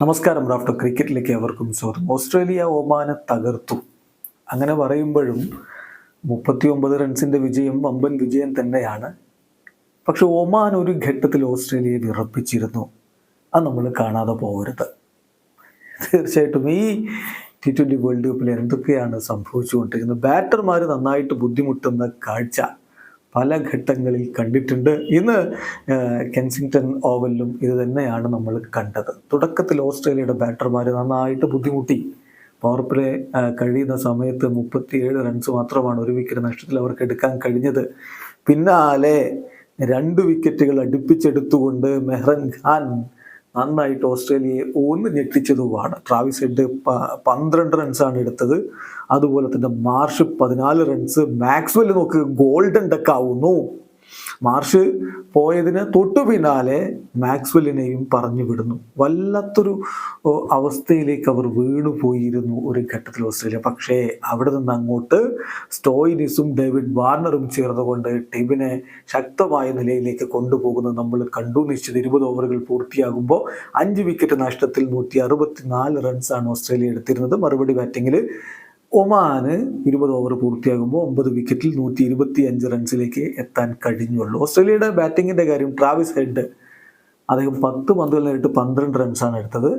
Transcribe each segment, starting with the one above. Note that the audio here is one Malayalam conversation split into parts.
നമസ്കാരം റാഫ്റ്റർ ക്രിക്കറ്റിലേക്ക് അവർക്കും സ്വാഗതം. ഓസ്ട്രേലിയ ഒമാനെ തകർത്തു. അങ്ങനെ പറയുമ്പോഴും മുപ്പത്തി ഒമ്പത് റൺസിന്റെ വിജയം വമ്പൻ വിജയം തന്നെയാണ്. പക്ഷെ ഒമാൻ ഒരു ഘട്ടത്തിൽ ഓസ്ട്രേലിയയെ വിറപ്പിച്ചിരുന്നു. അത് നമ്മൾ കാണാതെ പോകരുത്. തീർച്ചയായിട്ടും ഈ ടി ട്വന്റി വേൾഡ് കപ്പിൽ എന്തൊക്കെയാണ് സംഭവിച്ചുകൊണ്ടിരിക്കുന്നത്? ബാറ്റർമാർ നന്നായിട്ട് ബുദ്ധിമുട്ടുന്ന കാഴ്ച പല ഘട്ടങ്ങളിൽ കണ്ടിട്ടുണ്ട്. ഇന്ന് കെൻസിങ്ടൺ ഓവലിലും ഇത് തന്നെയാണ് നമ്മൾ കണ്ടത്. തുടക്കത്തിൽ ഓസ്ട്രേലിയയുടെ ബാറ്റർമാർ നന്നായിട്ട് ബുദ്ധിമുട്ടി. പവർ പ്ലേ കഴിയുന്ന സമയത്ത് മുപ്പത്തിയേഴ് റൺസ് മാത്രമാണ് ഒരു വിക്കറ്റ് നഷ്ടത്തിൽ അവർക്ക് എടുക്കാൻ കഴിഞ്ഞത്. പിന്നാലെ രണ്ട് വിക്കറ്റുകൾ അടുപ്പിച്ചെടുത്തുകൊണ്ട് മെഹ്റൻ ഖാൻ നന്നായിട്ട് ഓസ്ട്രേലിയയെ ഒന്ന് ഞെട്ടിച്ചതുമാണ്. ട്രാവിസ് ഹെഡ് പന്ത്രണ്ട് റൺസാണ് എടുത്തത്. അതുപോലെ തന്നെ മാർഷ് പതിനാല് runs Maxwell knock golden duck ആവുന്നു മാർഷ് പോയതിന് തൊട്ടു പിന്നാലെ മാക്സ്വെല്ലിനെയും പറഞ്ഞു വിടുന്നു. വല്ലാത്തൊരു അവസ്ഥയിലേക്ക് അവർ വീണു പോയിരുന്നു ഒരു ഘട്ടത്തിൽ ഓസ്ട്രേലിയ. പക്ഷേ അവിടെ നിന്ന് അങ്ങോട്ട് സ്റ്റോയിനിസും ഡേവിഡ് വാർണറും ചേർന്നുകൊണ്ട് ടീമിനെ ശക്തമായ നിലയിലേക്ക് കൊണ്ടുപോകുന്നത് നമ്മൾ കണ്ടു. നിശ്ചിത ഇരുപത് ഓവറുകൾ പൂർത്തിയാകുമ്പോൾ അഞ്ച് വിക്കറ്റ് നഷ്ടത്തിൽ നൂറ്റി അറുപത്തിനാല് റൺസാണ് ഓസ്ട്രേലിയ എടുത്തിരുന്നത്. മറുപടി ബാറ്റിങ്ങിൽ ഒമാന് ഇരുപത് ഓവർ പൂർത്തിയാകുമ്പോൾ ഒമ്പത് വിക്കറ്റിൽ നൂറ്റി ഇരുപത്തി അഞ്ച് റൺസിലേക്ക് എത്താൻ കഴിഞ്ഞുള്ളൂ. ഓസ്ട്രേലിയയുടെ ബാറ്റിങ്ങിന്റെ കാര്യം ട്രാവിസ് ഹെഡ് അദ്ദേഹം പത്ത് പന്തുകൾ നേരിട്ട് പന്ത്രണ്ട് റൺസാണ് എടുത്തത്.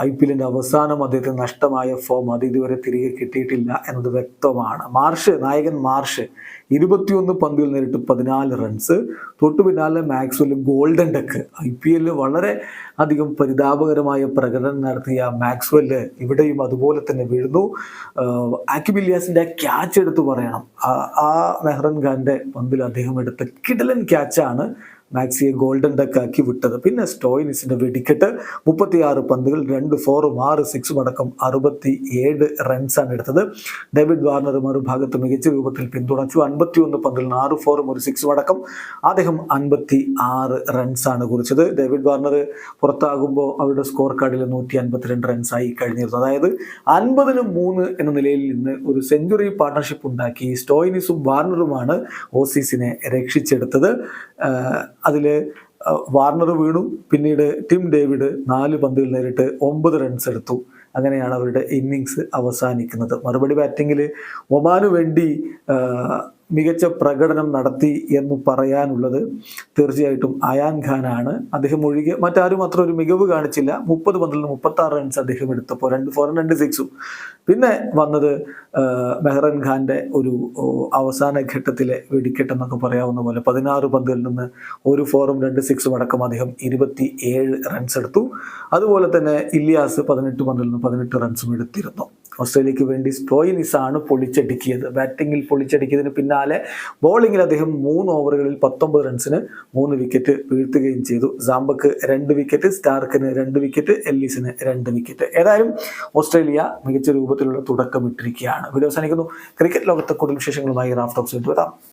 ഐ പി എല്ലിന്റെ അവസാനം അദ്ദേഹത്തിന് നഷ്ടമായ ഫോം അത് ഇതുവരെ തിരികെ കിട്ടിയിട്ടില്ല എന്നത് വ്യക്തമാണ്. മാർഷ് നായകൻ മാർഷ് ഇരുപത്തിയൊന്ന് പന്തിൽ നേരിട്ട് പതിനാല് റൺസ് തൊട്ടു പിന്നാലെ Maxwell golden duck. I P എല്ലിൽ വളരെ അധികം പരിതാപകരമായ പ്രകടനം നടത്തിയ മാക്സ്വെൽ ഇവിടെയും അതുപോലെ തന്നെ വീഴുന്നു. ആക്കിബില്യാസിന്റെ ക്യാച്ച് എടുത്തു പറയണം. ആ- മെഹ്റൻ ഖാന്റെ പന്തിൽ അദ്ദേഹം എടുത്ത കിടലൻ ക്യാച്ചാണ് മാക്സിയെ ഗോൾഡൻ ഡക്ക് ആക്കി വിട്ടത്. പിന്നെ സ്റ്റോയിനിസിന്റെ വെടിക്കെട്ട്. മുപ്പത്തിയാറ് പന്തുകൾ രണ്ട് ഫോറും ആറ് സിക്സും അടക്കം അറുപത്തി ഏഴ് റൺസാണ് എടുത്തത്. ഡേവിഡ് വാർണർ മറുഭാഗത്ത് മികച്ച രൂപത്തിൽ പിന്തുണച്ചു. അൻപത്തിയൊന്ന് പന്തുകളിൽ ആറ് ഫോറും ഒരു സിക്സും അടക്കം അദ്ദേഹം അൻപത്തി ആറ് റൺസാണ് കുറിച്ചത്. ഡേവിഡ് വാർണർ പുറത്താകുമ്പോൾ അവരുടെ സ്കോർ കാർഡിൽ നൂറ്റി അൻപത്തിരണ്ട് റൺസായി കഴിഞ്ഞിരുന്നു. അതായത് അൻപതിന് മൂന്ന് എന്ന നിലയിൽ നിന്ന് ഒരു സെഞ്ചുറി പാർട്ണർഷിപ്പ് ഉണ്ടാക്കി സ്റ്റോയിനിസും വാർണറുമാണ് ഓസീസിനെ രക്ഷിച്ചെടുത്തത്. അതിൽ വാർണർ വീണു. പിന്നീട് ടിം ഡേവിഡ് നാല് പന്തുകൾ നേരിട്ട് ഒമ്പത് റൺസ് എടുത്തു. അങ്ങനെയാണ് അവരുടെ ഇന്നിങ്സ് അവസാനിക്കുന്നത്. മറുപടി ബാറ്റിങ്ങിൽ ഒമാനു വേണ്ടി മികച്ച പ്രകടനം നടത്തി എന്ന് പറയാനുള്ളത് തീർച്ചയായിട്ടും അയാൻ ഖാനാണ്. അദ്ദേഹം ഒഴികെ മറ്റാരും അത്ര ഒരു മികവ് കാണിച്ചില്ല. മുപ്പത് പന്തിൽ നിന്ന് മുപ്പത്തി ആറ് റൺസ് അദ്ദേഹം എടുത്തപ്പോൾ രണ്ട് ഫോറും രണ്ട് സിക്സും പിന്നെ വന്നത് മെഹ്റൻ ഖാന്റെ ഒരു അവസാന ഘട്ടത്തിലെ വെടിക്കെട്ട് എന്നൊക്കെ പറയാവുന്ന പോലെ പതിനാറ് പന്തിൽ നിന്ന് ഒരു ഫോറും രണ്ട് സിക്സും അടക്കം അദ്ദേഹം ഇരുപത്തി ഏഴ് റൺസ് എടുത്തു. അതുപോലെ തന്നെ ഇല്ലിയാസ് പതിനെട്ട് പന്തിൽ നിന്ന് പതിനെട്ട് റൺസും എടുത്തിരുന്നു. ഓസ്ട്രേലിയക്ക് വേണ്ടി സ്റ്റോയിനിസ് ആണ് പൊളിച്ചടുക്കിയത്. ബാറ്റിങ്ങിൽ പൊളിച്ചടുക്കിയതിന് പിന്നാലെ ബോളിങ്ങിൽ അദ്ദേഹം മൂന്ന് ഓവറുകളിൽ പത്തൊമ്പത് റൺസിന് മൂന്ന് വിക്കറ്റ് വീഴ്ത്തുകയും ചെയ്തു. സാംബക്ക് രണ്ട് വിക്കറ്റ് സ്റ്റാർക്കിന് രണ്ട് വിക്കറ്റ് എല്ലിസിന് രണ്ട് വിക്കറ്റ്. ഏതായാലും ഓസ്ട്രേലിയ മികച്ച രൂപത്തിലുള്ള തുടക്കമിട്ടിരിക്കുകയാണ്. വീഡിയോ അവസാനിക്കുന്നു. ക്രിക്കറ്റ് ലോകത്തെ കൂടുതൽ വിശേഷങ്ങളുമായി റാഫ്റ്റോക്സ് വരാം.